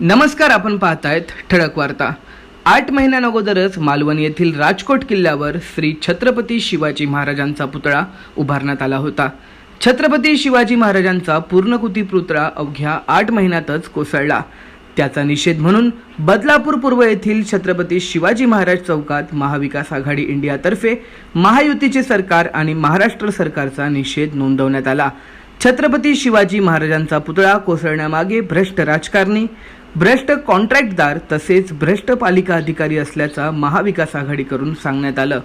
नमस्कार आपण पाहतायत ठळक वार्ता. आठ महिन्याअगोदरच मालवण येथील राजकोट किल्ल्यावर श्री छत्रपती शिवाजी महाराजांचा पुतळा उभारण्यात आला होता. छत्रपती शिवाजी महाराजांचा पूर्णकृती पुतळा अवघ्या आठ महिन्यातच कोसळला. त्याचा निषेध म्हणून बदलापूर पूर्व येथील छत्रपती शिवाजी महाराज चौकात महाविकास आघाडी इंडियातर्फे महायुतीचे सरकार आणि महाराष्ट्र सरकारचा निषेध नोंदवण्यात आला. छत्रपती शिवाजी महाराजांचा पुतळा कोसळण्यामागे भ्रष्ट राजकारणी भ्रष्ट कॉन्ट्रॅक्टदार तसेच भ्रष्ट पालिका अधिकारी असल्याचा महाविकास आघाडीकडून सांगण्यात आलं.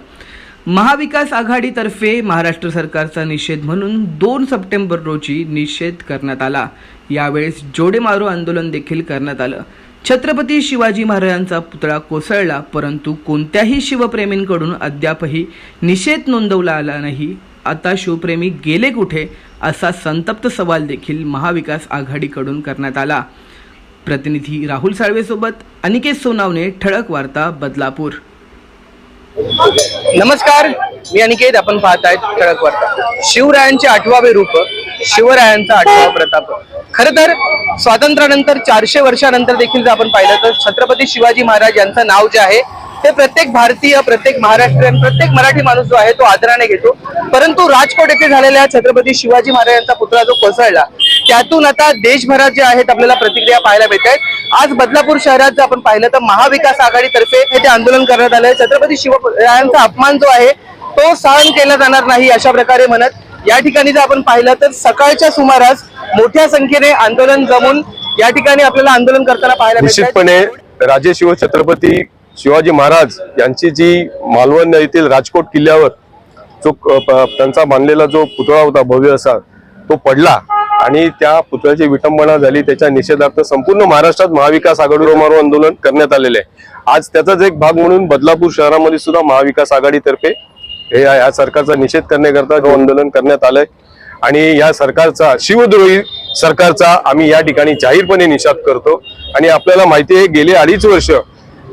महाविकास आघाडीतर्फे महाराष्ट्र सरकारचा निषेध म्हणून दोन सप्टेंबर रोजी निषेध करण्यात आला. यावेळेस जोडे मारो आंदोलन देखील करण्यात आलं. छत्रपती शिवाजी महाराजांचा पुतळा कोसळला परंतु कोणत्याही शिवप्रेमींकडून अद्यापही निषेध नोंदवला आला नाही. आता शिवप्रेमी गेले कुठे असा संतप्त सवाल देखील महाविकास आघाडीकडून करण्यात आला. प्रतिनिधी राहुल साळवेसोबत अनिकेत सोनावणे ठळक वार्ता बदलापूर. नमस्कार मी अनिकेत आपण पाहत आहेत ठळक वार्ता. शिवरायांचे आठवावे रूप शिवरायांचा आठवा प्रताप. खर तर स्वातंत्र्यानंतर चारशे वर्षानंतर देखील जर आपण पाहिलं तर छत्रपती शिवाजी महाराज यांचं नाव जे आहे ते प्रत्येक भारतीय प्रत्येक महाराष्ट्रीयन प्रत्येक मराठी माणूस जो आहे तो आदराने घेतो. परंतु राजकोट येथे झालेल्या छत्रपती शिवाजी महाराजांचा पुतळा जो कोसळला त्यातून आता देशभरात जे आहेत आपल्याला प्रतिक्रिया पाहायला मिळत आहेत आज बदलापूर शहरात जर आपण पाहिलं तर महाविकास आघाडीतर्फे हे ते आंदोलन करण्यात आलंय. छत्रपती शिवरायांचा अपमान जो आहे तो सहन केला जाणार नाही अशा प्रकारे म्हणत या ठिकाणी जर आपण पाहिलं तर सकाळच्या सुमारास मोठ्या संख्येने आंदोलन जमून या ठिकाणी आपल्याला आंदोलन करताना पाहायला निश्चितपणे राजे शिव छत्रपती शिवाजी महाराज यांची जी मालवण येथील राजकोट किल्ल्यावर जो प- त्यांचा बांधलेला जो पुतळा होता भव्य असा तो पडला. आणि त्या पुतळ्याची विटंबना झाली. त्याच्या निषेधार्थ संपूर्ण महाराष्ट्रात महाविकास आघाडी रोमारो आंदोलन करण्यात आलेले आहे. आज त्याचाच एक भाग म्हणून बदलापूर शहरामध्ये सुद्धा महाविकास आघाडीतर्फे हे या या सरकारचा निषेध करण्याकरता हे आंदोलन करण्यात आलंय. आणि या सरकारचा शिवद्रोही सरकारचा आम्ही या ठिकाणी जाहीरपणे निषेध करतो. आणि आपल्याला माहिती आहे गेले अडीच वर्ष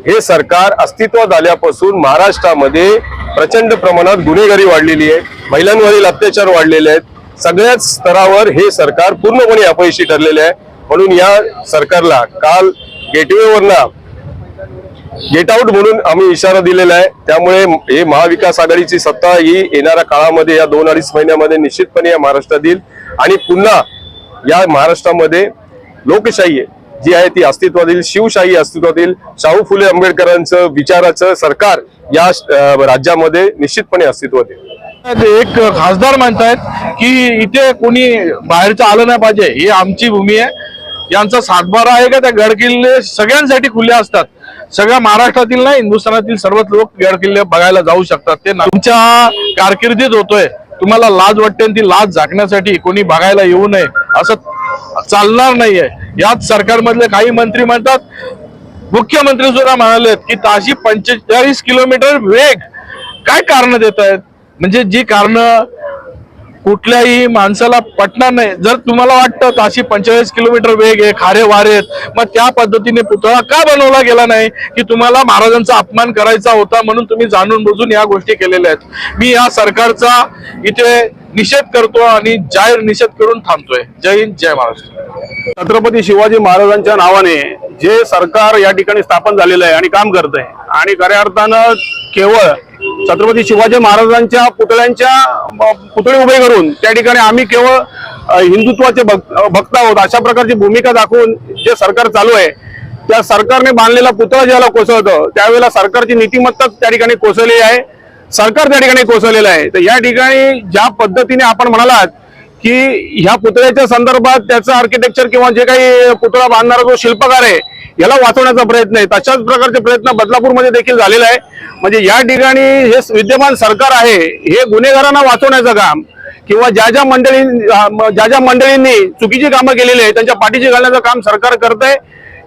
हे सरकार अस्तित्वात आल्यापासून महाराष्ट्रामध्ये प्रचंड प्रमाणात गुन्हेगारी वाढलेली आहे महिलांवरील अत्याचार वाढलेले आहेत. सगळ्याच स्तरावर हे सरकार पूर्णपणे अपयशी ठरलेले आहे. म्हणून या सरकारला काल गेटवेवरनं गेट आउट म्हणून आम्ही इशारा दिलेला आहे. त्यामुळे हे महाविकास आघाडीची सत्ता ही येणाऱ्या काळामध्ये या दोन अडीच महिन्यामध्ये निश्चितपणे या महाराष्ट्रात येईल. आणि पुन्हा या महाराष्ट्रामध्ये लोकशाही आहे. जी आहे ती अस्तित्वात येईल शिवशाही अस्तित्वात येईल शाहू फुले आंबेडकरांचं विचाराचं सरकार या राज्यामध्ये निश्चितपणे अस्तित्वात येईल एक खासदार म्हणतायत की इथे कोणी बाहेरचं आलं नाही पाहिजे ही आमची भूमी आहे. यांचा सातबारा आहे का त्या गड किल्ले सगळ्यांसाठी खुले असतात. सगळ्या महाराष्ट्रातील नाही हिंदुस्थानातील सर्वच लोक गड किल्ले बघायला जाऊ शकतात. ते तुमच्या कारकिर्दीत होतोय. तुम्हाला लाज वाटते आणि ती लाज झाकण्यासाठी कोणी बघायला येऊ नये असं चालणार नाहीये. यात सरकारमधले काही मंत्री म्हणतात मुख्यमंत्री सुद्धा म्हणालेत की ताशी पंचेचाळीस किलोमीटर वेग काय कारण देत आहेत म्हणजे जी कारण कुठल्याही माणसाला पटणार नाही. जर तुम्हाला वाटतं ताशी पंचेचाळीस किलोमीटर वेग आहे खारे वारे आहेत मग त्या पद्धतीने पुतळा का बनवला गेला नाही की तुम्हाला महाराजांचा अपमान करायचा होता म्हणून तुम्ही जाणून बुजून या गोष्टी केलेल्या आहेत. मी या सरकारचा इथे निषेध करतो आणि जाहीर निषेध करून थांबतोय. जय हिंद जय महाराष्ट्र. छत्रपती शिवाजी महाराजांच्या नावाने जे सरकार या ठिकाणी स्थापन झालेलं आहे आणि काम करत आहे. आणि खऱ्या अर्थानं केवळ छत्रपती शिवाजी महाराजांच्या पुतळ्यांच्या पुतळे उभे करून त्या ठिकाणी आम्ही केवळ हिंदुत्वाचे भक्त भक्त आहोत. अशा प्रकारची भूमिका दाखवून जे सरकार चालू आहे त्या सरकारने बांधलेला पुतळा ज्याला कोसळतं त्यावेळेला सरकारची नीतिमत्ता त्या ठिकाणी कोसळली आहे. सरकार त्या ठिकाणी कोसळलेलं आहे. तर या ठिकाणी ज्या पद्धतीने आपण म्हणालात की ह्या पुतळ्याच्या संदर्भात त्याचं आर्किटेक्चर किंवा जे काही पुतळा बांधणारा जो शिल्पकार आहे याला वाचवण्याचा प्रयत्न आहे. तशाच प्रकारचे प्रयत्न बदलापूरमध्ये देखील झालेला आहे. म्हणजे या ठिकाणी हे विद्यमान सरकार आहे हे गुन्हेगारांना वाचवण्याचं काम किंवा ज्या ज्या मंडळी ज्या ज्या मंडळींनी चुकीची कामं केलेली आहे त्यांच्या पाठीशी घालण्याचं काम सरकार करत आहे.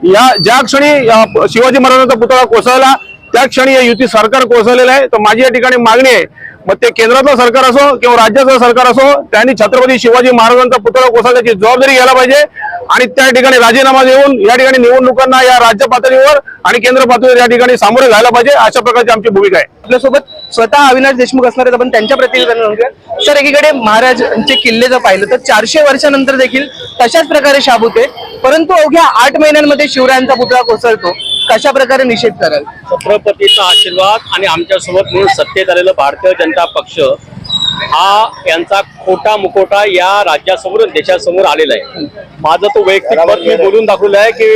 या ज्या क्षणी शिवाजी महाराजांचा पुतळा कोसळला त्या क्षणी हे युती सरकार कोसळलेलं आहे. तर माझी या ठिकाणी मागणी आहे मग ते केंद्रातलं सरकार असो किंवा राज्याचं सरकार असो त्यांनी छत्रपती शिवाजी महाराजांचा पुतळा कोसळण्याची जबाबदारी घ्यायला पाहिजे आणि त्या ठिकाणी राजीनामा देऊन या ठिकाणी निवडणुकांना या राज्य पातळीवर आणि केंद्र पातळीवर या ठिकाणी सामोरे जायला पाहिजे अशा प्रकारची आमची भूमिका आहे. आपल्यासोबत स्वतः अविनाश देशमुख असणार आहेत. आपण त्यांच्या प्रतिनिधी जाणून सर एकीकडे महाराजांचे किल्ले जर पाहिलं तर चारशे वर्षानंतर देखील तशाच प्रकारे शाब होते परंतु अवघ्या आठ महिन्यांमध्ये शिवरायांचा पुतळा कोसळतो. कशा प्रकारे निषेध कराल? छत्रपतीचा आशीर्वाद आणि आमच्यासोबत म्हणून सत्तेत आलेलं भारतीय जनता पक्ष हा यांचा खोटा मुकोटा या राज्यासमोर देशासमोर आलेला आहे. माझं तो वैयक्तिक मत मी बोलून दाखवलं आहे की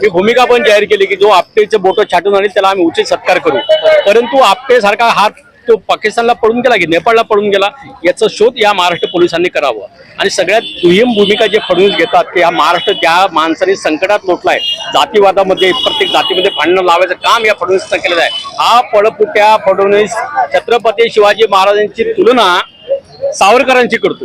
मी भूमिका पण जाहीर केली की जो आपटेचे बोट छाटून आणेल त्याला आम्ही उचित सत्कार करू. परंतु आपटे सारखा हात तो पाकिस्तानला पळून गेला की नेपाळला पळून गेला याचा शोध या महाराष्ट्र पोलिसांनी करावा. आणि सगळ्यात दुय्यम भूमिका जे फडणवीस घेतात की या महाराष्ट्र त्या माणसाने संकटात लोटलाय. जातीवादामध्ये प्रत्येक जातीमध्ये भांडणं लावायचं काम या फडणवीसनं केलेलं आहे. हा पळपुट्या फडणवीस छत्रपती शिवाजी महाराजांची तुलना सावरकरांची करतो.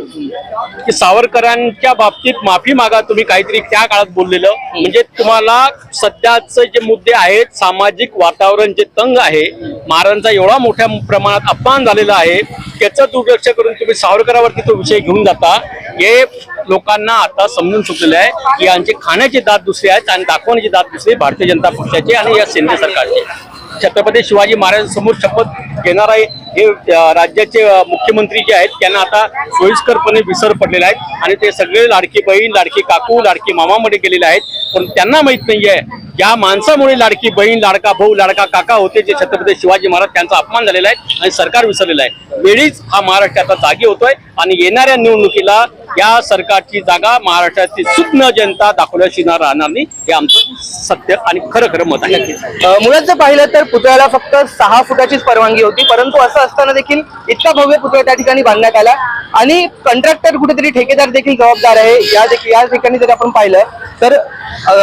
की सावरकरांच्या बाबतीत माफी मागा तुम्ही काहीतरी त्या काळात बोललेलं. म्हणजे तुम्हाला सध्याचे जे मुद्दे आहेत सामाजिक वातावरण जे तंग आहे महाराजांचा एवढा मोठ्या प्रमाणात अपमान झालेला आहे त्याचं दुर्लक्ष करून तुम्ही सावरकरावरती तो विषय घेऊन जाता. हे लोकांना आता समजून चुकलेलं आहे की यांची खाण्याची दात दुसरी आहे आणि दाखवण्याची दात दुसरी भारतीय जनता पक्षाची आणि या केंद्र सरकारची. छत्रपती शिवाजी महाराजांसमोर शपथ घेणार आहे हे राज्याचे मुख्यमंत्री जे आहेत त्यांना आता सोयीस्करपणे विसर पडलेला आहे. आणि ते सगळे लाडकी बहीण लाडकी काकू लाडकी मामामध्ये गेलेले आहेत. पण त्यांना माहीत नाहीये या माणसामुळे लाडकी बहीण लाडका भाऊ लाडका काका होते जे छत्रपती शिवाजी महाराज त्यांचा अपमान झालेला आहे आणि सरकार विसरलेलं आहे. वेळीच हा महाराष्ट्र आता जागी होतोय आणि येणाऱ्या निवडणुकीला या सरकारची जागा महाराष्ट्राची सुज्ञ जनता दाखवल्याशिवाय राहणार नाही हे आमचं सत्य आणि खरं खरं मत आहे. मुळात जर पाहिलं तर पुतळ्याला फक्त सहा फुटाचीच परवानगी होती परंतु असं असताना देखील इतका भव्य पुतळा त्या ठिकाणी बांधण्यात आला. आणि कंट्रॅक्टर कुठेतरी ठेकेदार देखील जबाबदार आहे. या देखील या ठिकाणी जर आपण पाहिलं तर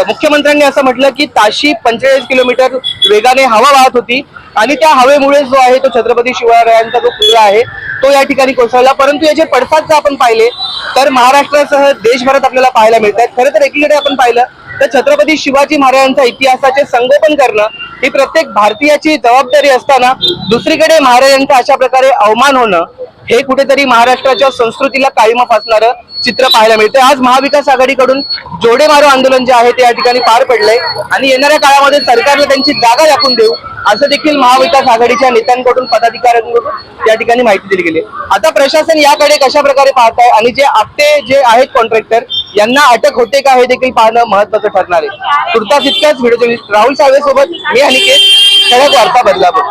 मुख्यमंत्र्यांनी असं म्हटलं की ताशी पंचेचाळीस किलोमीटर वेगाने हवा वाहत होती आणि त्या हवेमुळे जो आहे तो छत्रपती शिवरायांचा जो पुतळा आहे तो या ठिकाणी कोसळला. परंतु याचे पडसाद जर आपण पाहिले तर महाराष्ट्रासह देशभरात आपल्याला पाहायला मिळत आहेत खरं तर एकीकडे आपण पाहिलं तर छत्रपती शिवाजी महाराजांचा इतिहासाचे संगोपन करणं ही प्रत्येक भारतीयाची जबाबदारी असताना दुसरीकडे महाराजांचा अशा प्रकारे अवमान होणं हे कुठेतरी महाराष्ट्राच्या संस्कृतीला काळीमा फासणारं चित्र पाहायला मिळतं आज महाविकास आघाडीकडून जोडे मारो आंदोलन जे आहे ते या ठिकाणी पार पडलंय. आणि येणाऱ्या काळामध्ये सरकारला त्यांची जागा दाखवून देऊ असं देखील महाविकास आघाडीच्या नेत्यांकडून पदाधिकाऱ्यांकडून या ठिकाणी माहिती दिली गेली. आता प्रशासन याकडे कशा प्रकारे पाहत आहे आणि जे आपटे जे आहेत कॉन्ट्रॅक्टर यांना अटक होते का हे देखील पाहणं महत्वाचं ठरणार आहे. तुर्तास इतक्याच व्हिडिओ राहुल साळवे सोबत मी अनिकेत ठळक वार्ता बदलापूर